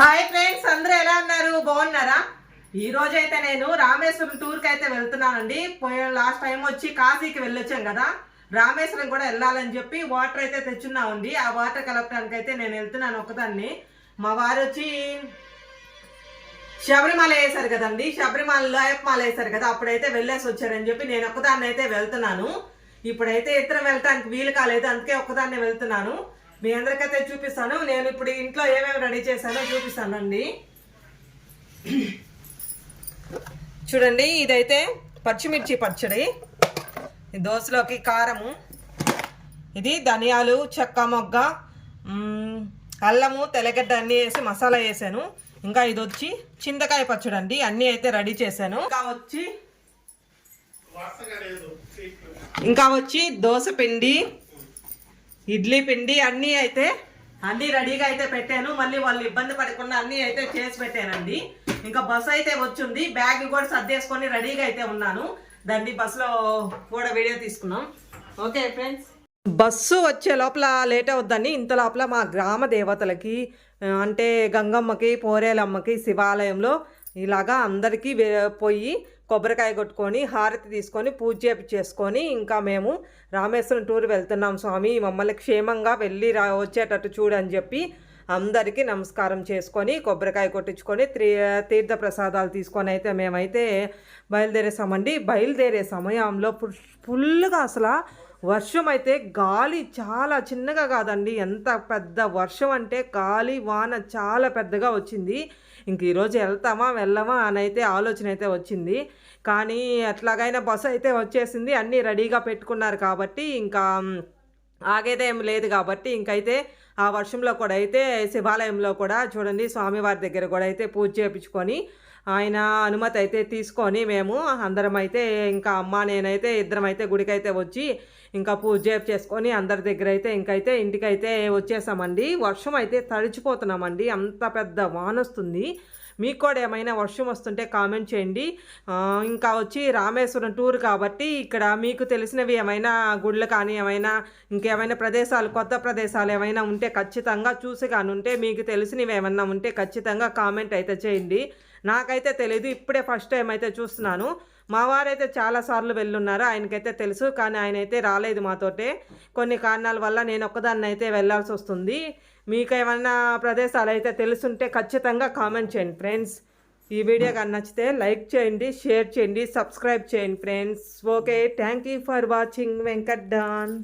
Hi friends అందరూ ఎలా ఉన్నారు? బాగున్నారా? ఈ రోజు అయితే నేను రామేశ్వరం టూర్కి అయితే వెళ్తున్నానండి. పోయిన లాస్ట్ టైం వచ్చి కాశీకి వెళ్ళొచ్చాం కదా. రామేశ్వరం కూడా వెళ్ళాలని చెప్పి వాటర్ అయితే తెచ్చున్నామండి. ఆ వాటర్ కలపడానికి అయితే నేను వెళ్తున్నాను ఒకదాన్ని. మా వారు వచ్చి శబరిమల వేశారు కదండి. శబరిమలలో అయ్యప్పమాల వేశారు కదా అప్పుడైతే వెళ్ళేసి వచ్చారని చెప్పి నేను ఒకదాన్ని అయితే వెళ్తున్నాను. ఇప్పుడైతే ఇద్దరం వెళ్ళటానికి వీలు కాలేదు అందుకే ఒక్కదాన్నే వెళ్తున్నాను. మీ అందరికైతే చూపిస్తాను. నేను ఇప్పుడు ఇంట్లో ఏమేమి రెడీ చేశానో చూపిస్తానండి చూడండి ఇదైతే పచ్చిమిర్చి పచ్చడి. ఈ దోశలోకి కారము. ఇది ధనియాలు చెక్క మొగ్గ అల్లము తెల్లగడ్డ అన్నీ వేసి మసాలా వేసాను. ఇంకా ఇది వచ్చి చింతకాయ పచ్చడి అండి. అన్నీ అయితే రెడీ చేశాను. ఇంకా వచ్చి ఇంకా వచ్చి దోశ పిండి. ఇడ్లీ పిండి అన్నీ అయితే అన్నీ రెడీగా అయితే పెట్టాను. మళ్ళీ వాళ్ళు ఇబ్బంది పడకుండా అన్నీ అయితే చేసి పెట్టానండి. ఇంకా బస్సు అయితే వచ్చింది. బ్యాగ్ కూడా సర్దేసుకొని రెడీగా అయితే ఉన్నాను. దాన్ని బస్సులో కూడా వీడియో తీసుకున్నాం. Okay friends. బస్సు వచ్చే లోపల లేట్ అవుద్దని ఇంత లోపల మా గ్రామ దేవతలకి అంటే గంగమ్మకి పోరేలమ్మకి శివాలయంలో ఇలాగా అందరికీ పోయి కొబ్బరికాయ కొట్టుకొని హారతి తీసుకొని పూజ చేపించేసుకొని ఇంకా మేము రామేశ్వరం టూర్ వెళ్తున్నాం స్వామి. మమ్మల్ని క్షేమంగా వెళ్ళి రా వచ్చేటట్టు చూడని చెప్పి అందరికీ నమస్కారం చేసుకొని కొబ్బరికాయ కొట్టించుకొని త్రీ తీర్థ ప్రసాదాలు తీసుకొని అయితే మేమైతే బయలుదేరేసామండి. బయలుదేరే సమయంలో ఫుల్- ఫుల్గా అసలు వర్షం అయితే గాలి చాలా చిన్నగా కాదండి. ఎంత పెద్ద వర్షం అంటే గాలి వాన చాలా పెద్దగా వచ్చింది. ఇంక ఈరోజు వెళ్తామా వెళ్ళమా అని అయితే ఆలోచన అయితే వచ్చింది. కానీ ఎట్లాగైనా బస్సు అయితే వచ్చేసింది. అన్నీ రెడీగా పెట్టుకున్నారు కాబట్టి ఇంకా ఆగేదేం లేదు కాబట్టి ఇంకైతే ఆ వర్షంలో కూడా అయితే శివాలయంలో కూడా చూడండి స్వామివారి దగ్గర కూడా అయితే పూజ చేయించుకొని ఆయన అనుమతి అయితే తీసుకొని మేము అందరం అయితే ఇంకా అమ్మ నేనైతే ఇద్దరం అయితే గుడికి అయితే వచ్చి ఇంకా పూజ చేసుకొని అందరి దగ్గర అయితే ఇంకైతే ఇంటికైతే వచ్చేసామండి. వర్షం అయితే తడిచిపోతున్నామండి. అంత పెద్ద వాన వస్తుంది. మీకు కూడా ఏమైనా వర్షం వస్తుంటే కామెంట్ చేయండి. ఇంకా వచ్చి రామేశ్వరం టూర్ కాబట్టి ఇక్కడ మీకు తెలిసినవి ఏమైనా గుళ్ళు కానీ ఏమైనా ఇంకేమైనా ప్రదేశాలు కొత్త ప్రదేశాలు ఏమైనా ఉంటే ఖచ్చితంగా చూసి కానీ ఉంటే మీకు తెలిసినవి ఏమన్నా ఉంటే ఖచ్చితంగా కామెంట్ అయితే చేయండి. నాకైతే తెలియదు ఇప్పుడే ఫస్ట్ టైం అయితే చూస్తున్నాను. మా వారైతే చాలాసార్లు వెళ్ళున్నారు ఆయనకైతే తెలుసు కానీ ఆయన అయితే రాలేదు మాతోటే. కొన్ని కారణాల వల్ల నేను ఒక్కదాన్ని అయితే వెళ్ళాల్సి వస్తుంది. మీకు ఏమైనా ప్రదేశాలు అయితే తెలుసుంటే ఖచ్చితంగా కామెంట్ చేయండి ఫ్రెండ్స్. ఈ వీడియో కానీ నచ్చితే లైక్ చేయండి షేర్ చేయండి సబ్స్క్రైబ్ చేయండి friends. Okay thank you for watching Venkat Don.